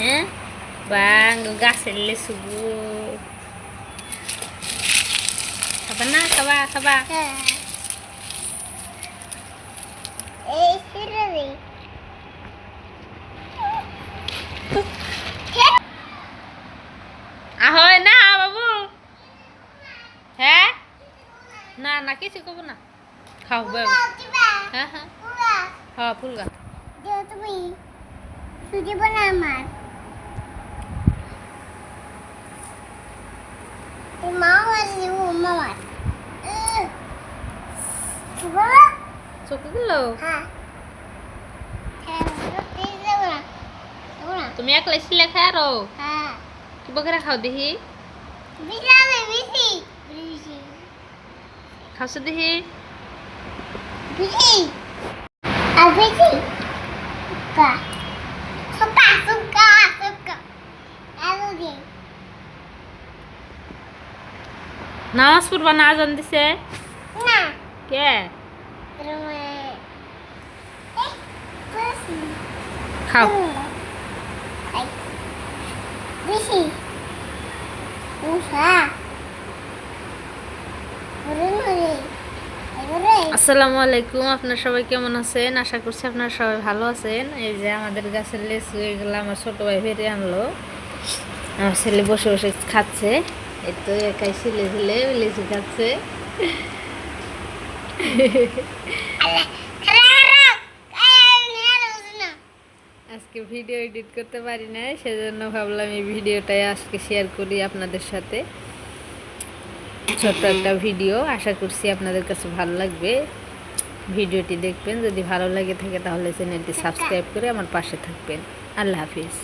হ্যাঁ বাং গাছের লেসু গো খাবা না খাবা খাবা হ্যাঁ এই ছেড়ে দে আহয় না বাবু হ্যাঁ না না কিছু করবো না খাও বাবু হ্যাঁ হ্যাঁ হ্যাঁ ফুল গাছ তুমি সুজি বানা আমার তুমি একলাই সিলে খাই আরও হ্যাঁ কি বকরা খাও দেখি খাওছো দেখি বেশি আর বেশি কা সুকা সুকা সুকা আলু দিয়ে নামাজ পড়বা না আজান দিছে? না। কে? খাও। বেশি আসসালামু আলাইকুম আপনার সবাই কেমন আছেন? আশা করছি আপনারা সবাই ভালো আছেন। এই যে আমাদের গাছের লেচু এগুলো আমার ছোট ভাই ফেরে আনলো। আমার ছেলে বসে বসে খাচ্ছে। এই তো একাই ছেলে ছেলে লিচু খাচ্ছে আল্লাহ খারাপ আয় নেহার না আজকে ভিডিও এডিট করতে পারি না, সেজন্য ভাবলাম এই ভিডিওটাই আজকে শেয়ার করি আপনাদের সাথে। ছোট্ট একটা ভিডিও আশা করছি আপনাদের কাছে ভালো লাগবে। ভিডিওটি দেখবেন, যদি ভালো লাগে থাকে তাহলে চ্যানেলটি সাবস্ক্রাইব করে আমার পাশে থাকবেন। আল্লাহ হাফিজ।